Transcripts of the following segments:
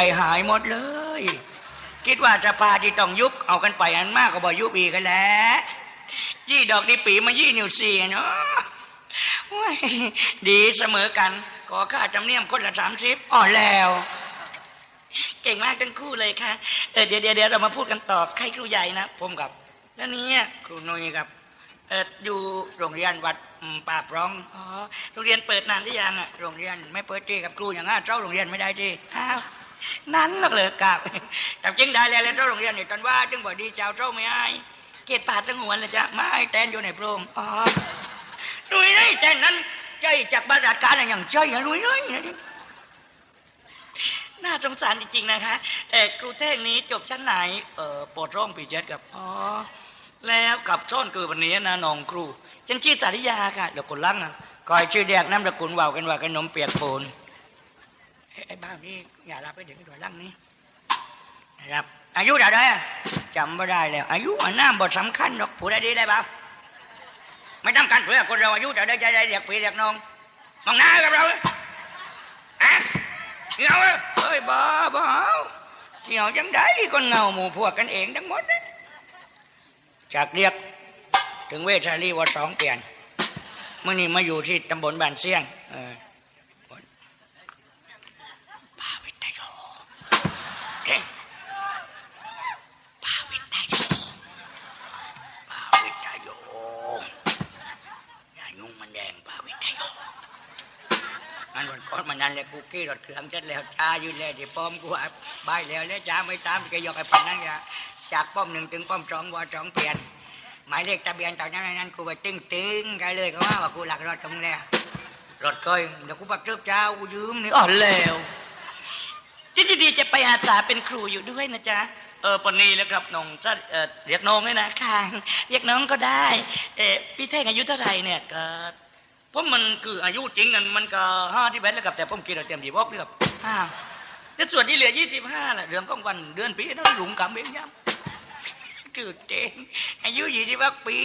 ใจหายหมดเลย คิดว่าจะพาที่ต้องยุบเอากันไปอันมากก็บ่ยุบอีกกันแล้วยี่ดอกดีปีมายี่นิ้วสี่เนาะดีเสมอกันขอค่าจำเนียมคนละสามสิบอ่อนแล้วเก่งมากทั้งคู่เลยค่ะเออเดี๋ยวเดี๋ยวเดี๋ยวเรามาพูดกันต่อใครครูใหญ่นะผมกับ แล้วนี้ครูนุยกับเอออยู่โรงเรียนวัดป่าพร้องอ๋อโรงเรียนเปิดนานหรือยังอะโรงเรียนไม่เปิดทีกับครูอย่างนั้นเจ้าโรงเรียนไม่ได้ทีอ้าว นั้นหรอกเลยกับแต่จริงได้แล้วเจ้าโรงเรียนเนี่ยตอนว่าจึงบอกดีเจ้าเจ้าไม่ให้เกตปาดทั้งหัวเลยจ้ะไม่แตนอยู่ในโพรงอ๋อนุยนี่แต่นั้นใจจากบาดาการอย่างใจอะนุยนุยนะนี่น่าสงสารจริงๆนะคะเออครูเท่งนี้จบชั้นไหนเออปวดร่องปีเจ็ดกับอ๋อแล้วกับซ่อนคือวันนี้นะน้องครูฉันชื่อสาริยาค่ะเดี๋ยวคนลังนะคอยชื่อเรียกน้ำตะกุลว่าวกันว่าขนนมเปียกปูน บ้านี่อย่ารับไปเดี๋ยวไปด้วยลังนี้นะครับ อายุเท่าไรจำไม่ได้แล้ว อายุอันน้ำบทสำคัญหรอกผู้ใดดีได้บ้าไม่ต้องการเพื่อคนเราอายุเท่าใจได้เรียกพี่เรียกน้องมองหน้ากับเราออะเงาเอ้ยบ้าบ้าเที่ยวจังได้คนเงาหมู่พวกกันเองทั้งหมดนะจากเรียกถึงเวชาลีวัดสองเปลี่ยนเมื่อนี้มาอยู่ที่ตำบลบ้านเสียงเออป้าวิทยโยเก่งป้าวิทยโยป้าวิทยโยอย่ายุ่งมันแดงป้าวิทยโย มันวั นั่นแหละกูกี้รถเครื่องเสร็จแล้วชาอยู่แล้วที่ป้อมกูอะบายแล้วแล้วจ้าไม่ตามก็ยกไอ้ปันนั่นอะจากป้อมหนึ่งถึงป้อมสองว่าสองเปลี่ยนหมายเลขทะเบียนตอนนั้นนั้นกูไปตึ้งตึ้งกันเลยก็ว่าว่ากูหลักรถตรงแล้วรถเคยเดี๋ยวกูปักเทิบเจ้ากูยืมนี่อ๋อแล้วที่ดีๆจะไปอาสาเป็นครูอยู่ด้วยนะจ๊ะเออปนนี้แล้วครับน้องจะเออเรียกน้องเลยนะค่ะเรียกน้องก็ได้เออพี่เท่งอายุเท่าไหร่เนี่ยก็ เพราะมันคืออายุจริงนั่นมันก็ห้าที่แบนแล้วกับแต่ผมกินเราเตรียมดีบอกเลือกห้าแต่ส่วนที่เหลือยี่สิบห้าน่ะเดือนกองวันเดือนปีนั่นหลุมกำเบงย้ำคือเก่งอายุยี่สิบปี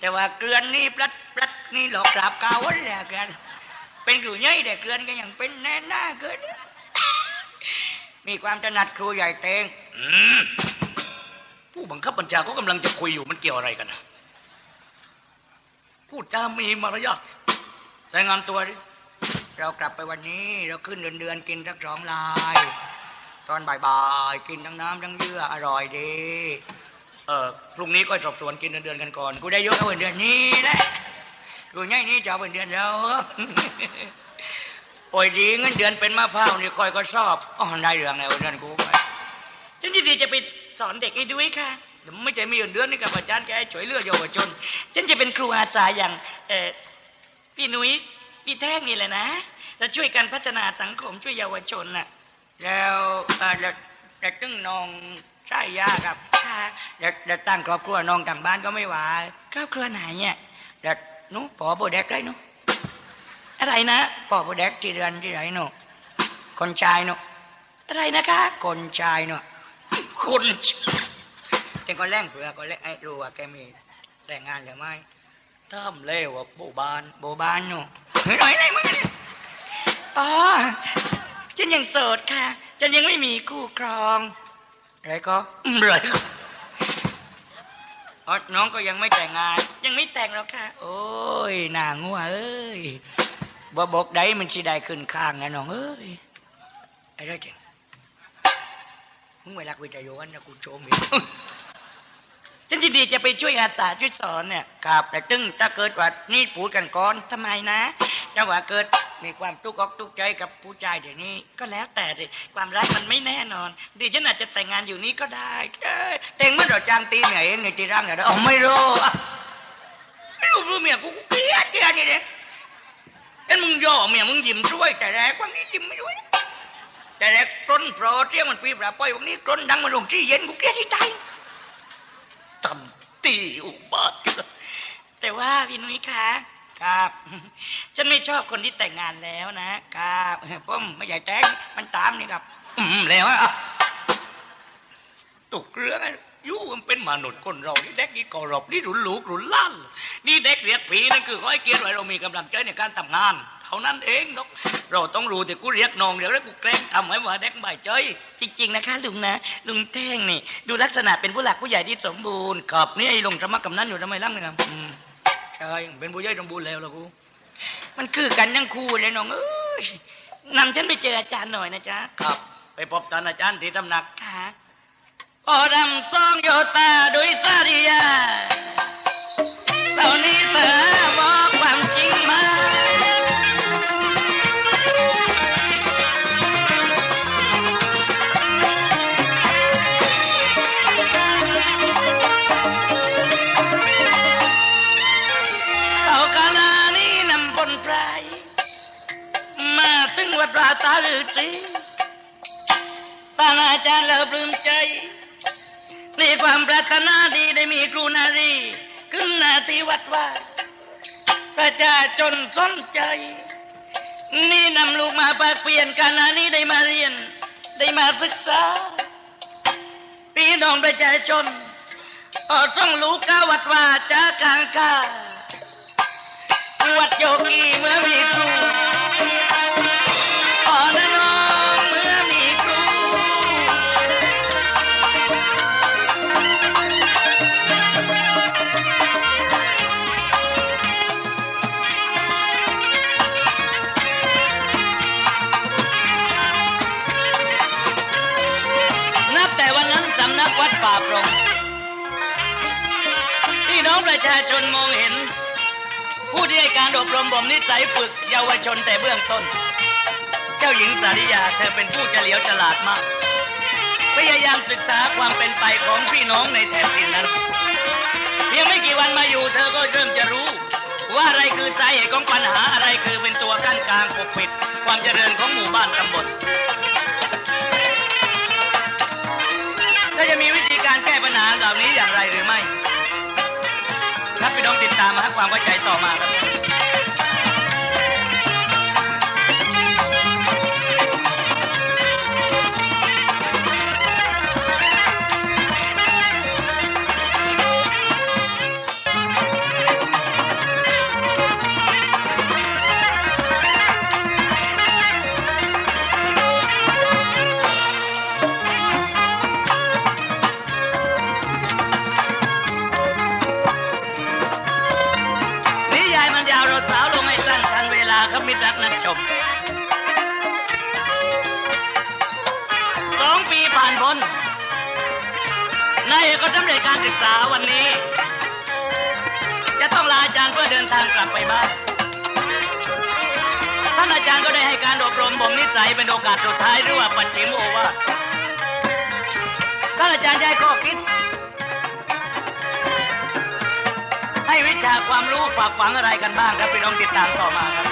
แต่ว่าเกลือนนี่ปลัดปลัดนี่หลอกกราบกาวันแหละกันเป็นครูใหญ่แต่เกลือนก็ยังเป็นแน่หน้าเกินมีความถนัดครูใหญ่เตงอืมผู้บังคับบัญชาเขากำลังจะคุยอยู่มันเกี่ยวอะไรกันนะพูดจามีมารยาท รายงานตัวดิเรากลับไปวันนี้เราขึ้นเดือนเดือนกินสักสองลาย ตอนบ่ายๆกินทั้งน้ำทั้งเยื่ออร่อยดีเออพรุ่งนี้ก็สอบสวนกินเดือนเดือนกันก่อนกูได้เยอะเอาเดือนนี้แหละกูง่ายนี้จะเอาเป็นเดือนเราโอ้ยดีเงินเดือนเป็นมะพร้าวนี่คอยก็ชอบอ๋อได้เรื่องแล้วเดือนกูไปฉันยินดีจะไปสอนเด็กให้ด้วยค่ะไม่ใช่มีเงินเดือนนี่กับอาจารย์แกช่วยเลือกเยาวชนฉันจะเป็นครูอาจารย์อย่างเออ พี่นุ้ยพี่แท่งนี่แหละนะเราช่วยกันพัฒนาสังคมช่วยเยาวชนน่ะ แล้วเอ่อแล้วแล้วตึงน้องใช่ยาครับค่ะแล้วแล้วตั้งครอบครัวน้องต่างบ้านก็ไม่ไหวครอบครัวไหนเนี่ยแล้วนุปอโบเด็กไรหนุอะไรนะปอโบเด็กที่เรือนที่ไหนนุคนชายนุอะไรนะคะ คนชายนุคนชายแต่ก็แรงเผื่อก็แรงไอ้รู้ว่าแกมีแต่งงานหรือไม่ ทำเลวอะโบบานโบบานนูเฮ้ยหน่อยไหนมึงเนี่ยอ๋อฉันยังโสดค่ะฉันยังไม่มีคู่ครอง อะไรก็อืมอะไรก็อ๋อน้องก็ยังไม่แต่งงาน ยังไม่แต่งแล้วค่ะ โอ้ยหน่างัวเอ้ยบ่บอกได้มันสิได้ขึ้นข้างนะน้องเอ้ยไอ้เรื่องจริงมึงไม่รักวิทยุกันนะกูโจมอีก ฉันยินดีจะไปช่วยอาสาช่วยสอนเนี่ยครับแต่ตึงถ้าเกิดว่านี่พูดกันก่อนทำไมนะถ้าว่าเกิดมีความตุกอกตุกใจกับผู้ชายเดี๋ยวนี้ ก็แล้วแต่สิความรักมันไม่แน่นอนดิฉันอาจจะแต่งงานอยู่นี้ก็ได้เอ้ยแต่งเมื่อเราจางตีเนี่ยเองในที่ร่างเนี่ยอ๋อไม่รู้อะไม่รู้รู้เมียกูกูเกลียดเกลียดนี่เนี่ยเอ็นมึงย่อเมียมึงยิ้มช่วยแต่แรกวันนี้ยิ้มไม่ช่วยแต่แรกกล้นโปรเที่ยงมันปีปลาป้อยวันนี้กล้นดังมันลงที่เย็นกูเกลียดที่ใจ ทำตีอุบาทกันแต่ว่าพี่นุ้ยคะครับ ฉันไม่ชอบคนที่แต่งงานแล้วนะครับผมไม่อยากแต่งมันตามนี่ครับ อืมแล้วอะตกเรื่องอะอยู่มันเป็นมนุษย์คนเรานี่เด็กนี่กรบนี่หลุนหลูกหลุนลั่นนี่เด็กเรียกผีนั่นคือขอให้เกียรติไว้เรามีกำลังใจในการทำงานเท่าานั้นเองนกเราต้องรู้แต่กูเรียกน้องเดี๋ยวแล้วกูแกล้งทำให้ว่าเด็กบ่ายใจจริง ๆนะคะลุงนะ ลุงแท่งนี่ ดูลักษณะเป็นผู้หลักผู้ใหญ่ที่สมบูรณ์ขอบนี่ไอ้ลงสมัครกำนันอยู่ทำไมล่ำนะครับอืมใช่เป็นผู้ใหญ่สมบูรณ์แล้วล่ะกูมันคือกันทั้งคู่เลยน้องเอ้ยนำฉันไปเจออาจารย์หน่อยนะจ๊ะครับ ไปพบท่านอาจารย์ที่ตำหนักค่ะพอดำซองโยตาโดยจาริย จารย์เลิปลืมใจ ในความปรารถนาดีได้มีครูนารีขึ้นนาที่วัดว่า ประชาชนสนใจ นี่นำลูกมาปากเปลี่ยนการนานี้ได้มาเรียน ได้มาศึกษาพี่น้องประชาชนออต้องรู้ก้าวัดว่าจากางกาวัดโยกีเมื่อมีครู ชาชนมองเห็น ผู้ที่ให้การอบรมบ่มนิสัยฝึกเยาวชนแต่เบื้องต้น เจ้าหญิงสาริยาเธอเป็นผู้เฉลียวฉลาดมาก พยายามศึกษาความเป็นไปของพี่น้องในแถบถิ่นนั้นเพียงไม่กี่วันมาอยู่ เธอก็เริ่มจะรู้ ว่าอะไรคือสาเหตุของปัญหาอะไรคือเป็นตัวกั้นกลางปกปิด ความเจริญของหมู่บ้านตำบลถ้าจะมีวิธีการแก้ปัญหาเหล่านี้อย่างไรหรือไม่ พี่น้องติดตามมาให้ความเข้าใจต่อมาครับ ต้องลารย์เพื่อเดินทางกลับไปบ้าน ท่านอาจารย์ก็ได้ให้การอบรมบ่มนิสัยเป็นโอกาสสุดท้ายหรือว่าปัจฉิมโอวาทท่านอาจารย์ได้ข้อคิด ให้วิชาความรู้ฝากฝังอะไรกันบ้างครับพี่น้องติดตามต่อมาครับ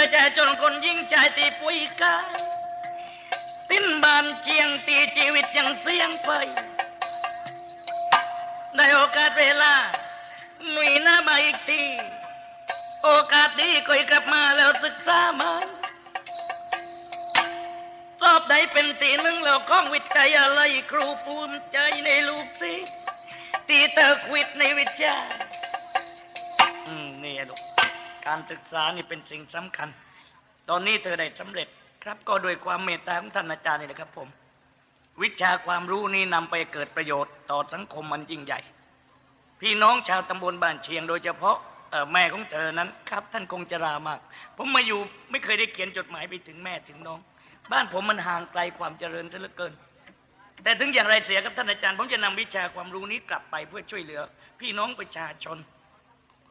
ยประชาชนคนยิ่งใจที่ปุยกายสิ้นบานเจียงตีชีวิตยังเสียงไปได้โอกาสเวลาหนุ่ยหน้ามาอีกทีโอกาสดีก็กลับมาแล้วศึกษามันสอบได้เป็นตีหนึ่งแล้วของวิทยาลัยครูภูมิใจในลูกศิษย์ตีเตอร์ควิดในวิชา การศึกษานี่เป็นสิ่งสำคัญ ตอนนี้เธอได้สำเร็จครับก็โดยความเมตตาของท่านอาจารย์นี่แหละครับผม วิชาความรู้นี้นำไปเกิดประโยชน์ต่อสังคมมันยิ่งใหญ่ พี่น้องชาวตำบลบ้านเชียง โดยเฉพาะแม่ของเธอนั้นครับ ท่านคงจะรามาก ผมมาอยู่ไม่เคยได้เขียนจดหมายไปถึงแม่ถึงน้อง บ้านผมมันห่างไกลความเจริญซะเหลือเกิน แต่ถึงอย่างไรเสียครับท่านอาจารย์ ผมจะนำวิชาความรู้นี้กลับไปเพื่อช่วยเหลือ พี่น้องประชาชน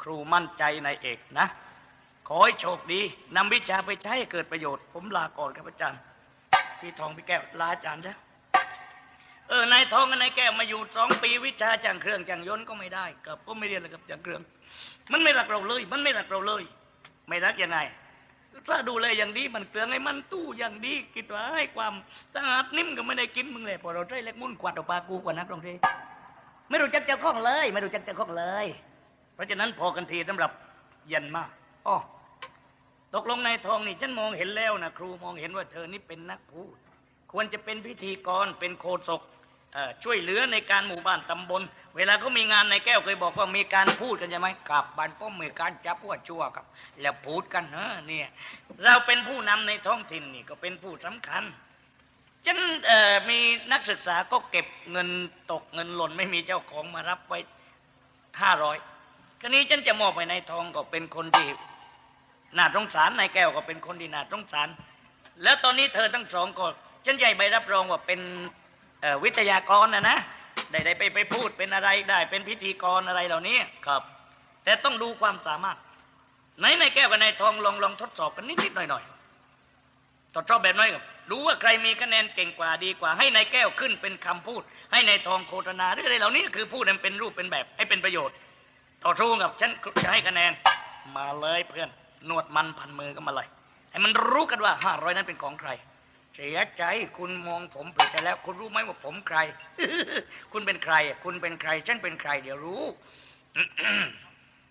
ครูมั่นใจในเอกนะ ขอให้โชคดีนำวิชาไปใช้ให้เกิดประโยชน์ ผมลาก่อนครับอาจารย์ พี่ทองพี่แก้วลาอาจารย์จ้ะเออนายทองกับนายแก้วมาอยู่สองปีวิชาจางเครื่องจางยนต์ก็ไม่ได้กับก็ไม่เรียนเลยกับจางเครื่อง มันไม่รักเราเลย มันไม่รักเราเลย ไม่รักยังไงถ้าดูแลอย่างดีมันเกลืองให้มันตู้อย่างดีคิดว่าให้ความสะอาดนิ่มก็ไม่ได้กินมึงเลยพอเราได้เล็กมุ่นกวาดเอาปากูกว่านักตรงที่ไม่รู้จักเจ้าของเลย ไม่รู้จักเจ้าของเลย เพราะฉะนั้นพอกันทีสำหรับเย็นมากอ๋อ ตกลงในทองนี่ฉันมองเห็นแล้วนะครูมองเห็นว่าเธอนี่เป็นนักพูด ควรจะเป็นพิธีกรเป็นโคศกช่วยเหลือในการหมู่บ้านตำบล เวลาเขามีงานในแก้วเคยบอกว่ามีการพูดกันใช่ไหมกับบ้านก็มีการจับพวกชั่วครับ แล้วพูดกันเนอะเนี่ย เราเป็นผู้นำในท้องถิ่นนี่ก็เป็นผู้สำคัญฉันมีนักศึกษาก็เก็บเงินตกเงินหล่นไม่มีเจ้าของมารับไว้ห้าร้อยครนี้ฉันจะมอบไปในทองก็เป็นคนที่ น่าสงสารนายแก้วก็เป็นคนที่น่าสงสาร แล้วตอนนี้เธอทั้งสองก็ฉันใหญ่ใบรับรองว่าเป็นเอ่อวิทยากรนะนะได้ได้ไปไปพูดเป็นอะไรได้ เป็นพิธีกรอะไรเหล่านี้ครับ แต่ต้องดูความสามารถไหนนายแก้วกับนายทองลองลองทดสอบกันนิดนิดๆหน่อยหน่อยๆทดสอบแบบน้อยครับรู้ว่าใครมีคะแนนเก่งกว่าดีกว่า ให้ในายแก้วขึ้นเป็นคำพูด ให้ในายทองโฆษณาหรืออะไรเหล่านี้คือพูดให้มันเป็นรูปเป็นแบบ ให้เป็นประโยชน์ ต่อสู้กับฉันจะให้คะแนนมาเลยเพื่อน นวดมันพันมือก็มาเลยให้มันรู้กันว่าห้าร้อยนั้นเป็นของใคร เสียใจคุณมองผมผิดไปแล้ว คุณรู้ไหมว่าผมใคร คุณเป็นใคร คุณเป็นใครฉันเป็นใคร เดี๋ยวรู้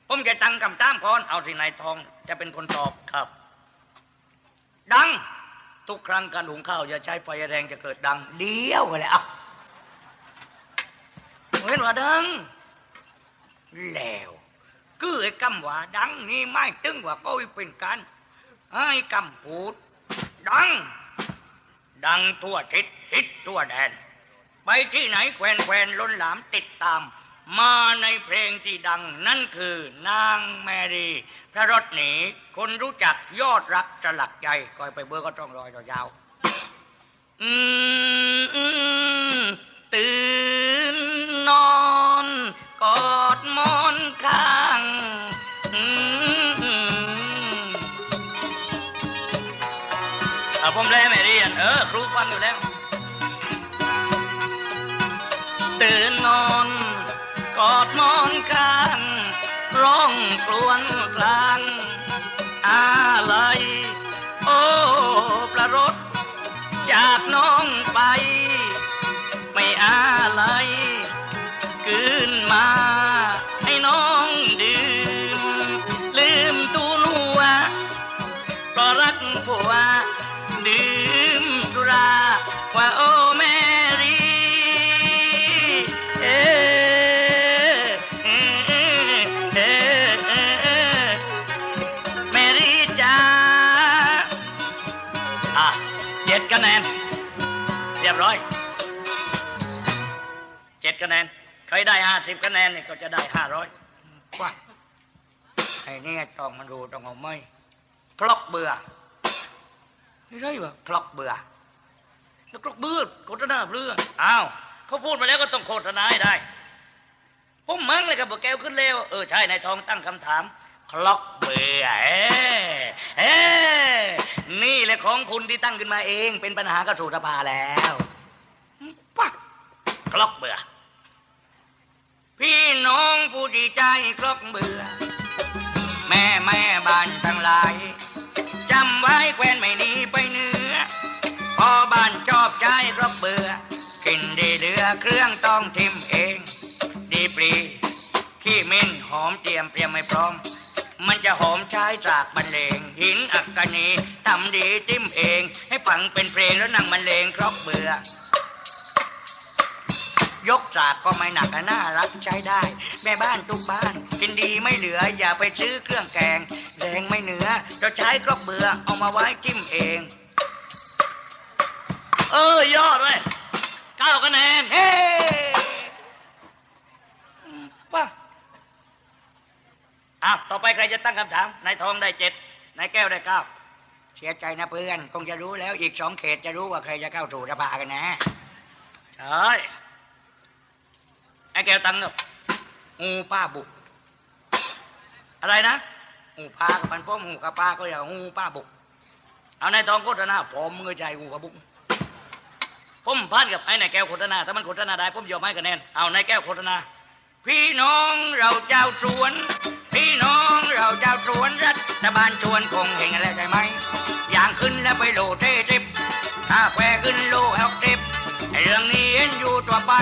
ผมจะตั้งคำตามก่อนเอาสินายทอง จะเป็นคนตอบครับ ดัง ทุกครั้งการหุงข้าวอย่าใช้ไฟแรงจะเกิดดัง เดียวกันเลยอะเห็นว่าดังแล้ว คือไอ้คำว่าดังนี่ไม่ตึงว่าก็เป็นการให้คำพูดดัง ดังทั่วทิศฮิตทั่วแดน ไปที่ไหนแควนแควนล้นหลามติดตาม มาในเพลงที่ดัง นั่นคือนางแมรี่พระรถหนีคนรู้จักยอดรักสลักใจคอยไปเบอร์ก็ต้องรอยยาวตื่นนอน กอดมอนข้างอืมอืมอะผมแลไม่เรียน เออ ครูฟังอยู่แล้ว ตื่นนอน กอดมอนข้างร้องกลวนกลางอะไรโอ้ประรถจากน้องไป ไม่อะไร ดคะแนน ใครได้ห้าสิบคะแนนนี่ก็จะได้ห้าร้อยว่าไอ้นี่ต้องมันดูต้องเอาไม่คลอกเบื่อไม่ได้ปะคลอกเบื่อแล้วคลอกเบื่อโฆษณาเบื่ออ้าวเขาพูดมาแล้วก็ต้องโฆษณาให้ได้ผมมั้งเลยครับบอกแก้วขึ้นเร็วเออใช่นายทองตั้งคำถาม คลอกเบื่อเอ๊ะเอ๊นี่แหละของคุณที่ตั้งขึ้นมาเอง เป็นปัญหากระสูสภาแล้วปักคลอกเบื่อ พี่น้องผู้ดีใจคลอกเบื่อ แม่แม่บ้านทั้งหลายจำไว้แควนไม่หนีไปเนื้อ พอบ้านชอบใจคลอกเบื่อ กินดีเดือเครื่องต้องทิมเอง ดีปรีขี้มิ้นหอมเตรียมเตรียมไม่พร้อม มันจะหอมใช้จากบรรเลง หินอักกนีทำดีจิ้มเอง ให้ฟังเป็นเพลงแล้วนั่งบรรเลงครอกเบื่อ ยกจากก็ไม่หนักน่ารักใช้ได้ แม่บ้านทุกบ้าน กินดีไม่เหลือ อย่าไปซื้อเครื่องแกงแรงไม่เหนือจะใช้ครอกเบื่อเอามาไว้จิ้มเอง เออยอดเลยเก้าคะแนนเฮ้ป่ะอะต่อไปใครจะตั้งคำถามนายทองได้เจ็ดนายแก้วได้เก้าเสียใจนะเพื่อน คงจะรู้แล้วอีกสองเขตจะรู้ว่าใครจะเข้าสู่สภากันนะใช่ ไอ้แก้วตังเนอะงูป้าบุก อะไรนะหูปลากับปันพ่อหูกับปลาก็อย่าหูป้าบุก เอาในายทองโฆษณาผมมือใจหูกับบุกผมพานกับไอ้นแก้วโฆษณาถ้ามันโฆษณาได้ผมยอมให้คะแนนเอานายแก้วโฆษณาพี่น้องเราเจ้าสวน พี่น้องเราเจ้าสวนรัฐบาลชวนคงเห็นอะไรใช่ไหมอย่างขึ้นแล้วไปโลเททิปถ้าแควขึ้นโลเอลทิปไอ้เรื่องนี้เห็นอยู่ตัวไป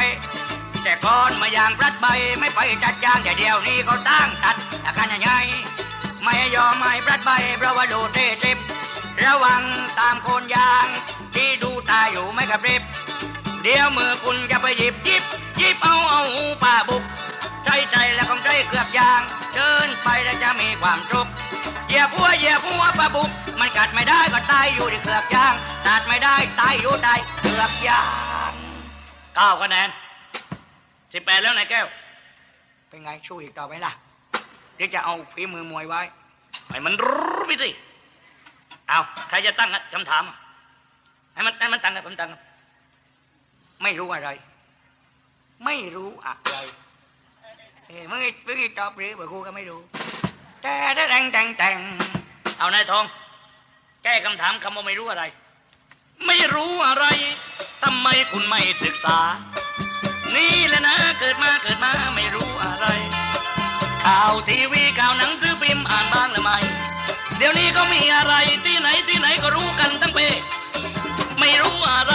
แต่ก่อนมาอย่างพลัดใบไม่ไปจัดยางแต่เดียวนี้ก็ตั้งตัดอาการยังไงไม่ยอมไม่พลัดใบเพราะว่าโหลเททิประวังตามโคนยาง ที่ดูตาอยู่ไม่กระพริบเดี๋ยวมือคุณจะไปหยิบยิบยิบเอาเอาหูป่าบุกใจใจแล้วของใจเกือบยางเดินไปแล้วจะมีความสุกข์เหยียบหัวเหยียบหัวป่าบุก มันกัดไม่ได้ก็ตายอยู่ที่เกือบยางตัดไม่ได้ตายอยู่ใต้เกือบยางเก้าคะแนน สิบแปดแล้วนายแก้ว เป็นไงช่วยอีกต่อไหมล่ะเดี๋ยวจะเอาฝีมือมวยไว้ให้มันรู้ไปสิเอาใครจะตั้งคำถามให้มันให้มันตั้งกันผมตั้งไม่รู้อะไร ไม่รู้อะไรเอ้ยมึงมึงตอบหรือเปล่าครูก็ไม่รู้ แต่แต่แต่งแต่งแต่งเอานายทอง แก้คำถามคำว่าไม่รู้อะไร ไม่รู้อะไรทำไมคุณไม่ศึกษา นี่แหละนะเกิดมาเกิดมาไม่รู้อะไรข่าวทีวีข่าวหนังสือพิมพ์อ่านบ้างหรือไม่เดี๋ยวนี้ก็มีอะไรที่ไหนที่ไหนก็รู้กันทั้งเปไม่รู้อะไร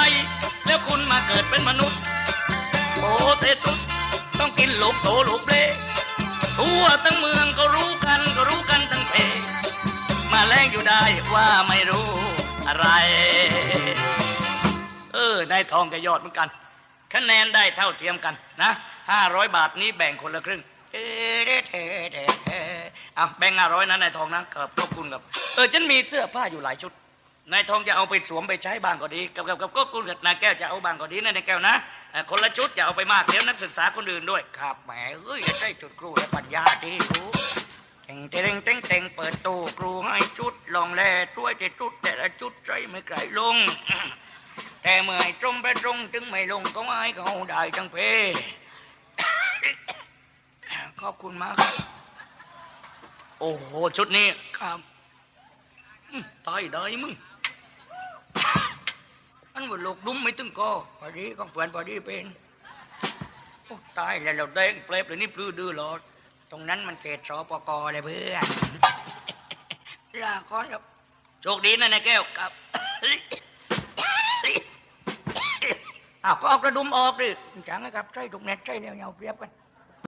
แล้วคุณมาเกิดเป็นมนุษย์โอ้เทตุต้องกินหลบโตหลบเล่ทั่วทั้งเมืองก็รู้กันก็รู้กันทั้งเพมาแล้งอยู่ได้ว่าไม่รู้อะไร เออนายทองกับยอดเหมือนกัน คะแนนได้เท่าเทียมกันนะห้าร้อยบาทนี้แบ่งคนละครึ่งเอ๊ะเด้เท่เท่เท่เอาแบ่งห้าร้อยนะนายทองนะครับขอบคุณครับเออฉันมีเสื้อผ้าอยู่หลายชุดนายทองจะเอาไปสวมไปใช้บ้างก็ดีกับกับกับก็คุณกับนายแก้วจะเอาบ้างก็ดีนะนายแก้วนะคนละชุดอย่าเอาไปมากเดี๋ยวนักศึกษาคนอื่นด้วยครับแหมเอ้ยจะใช่จุดครูและปัญญาที่รู้เต่งเต่งเต่งเต่งเปิดตู้ครูให้ชุดลองแลช่วยแต่ชุดแต่ละชุดใจไม่ไกลลง แต่เมื่อให้ตรงไปตรงถึงไม่ลงก็ให้เขาได้จังเพขอบคุณมากครับโอ้โหชุดนี้ครับตายได้มึงอันว่าลูกดุ้มไม่ตึงก็พอดีก็เพื่อนพอดีเป็นโอ้ตายแล้วเราเด้งเปลบเลยนี่ปลื้อดื้อหลอดตรงนั้นมันเขตสปกเลยเพื่อนลาก่อนครับโชคดีนะนายแก้วครับ อ้าวก็เอากระดุมออกดิจังนะครับใช่ถูกเน็ตใช่เดียวเงาเปรียบกัน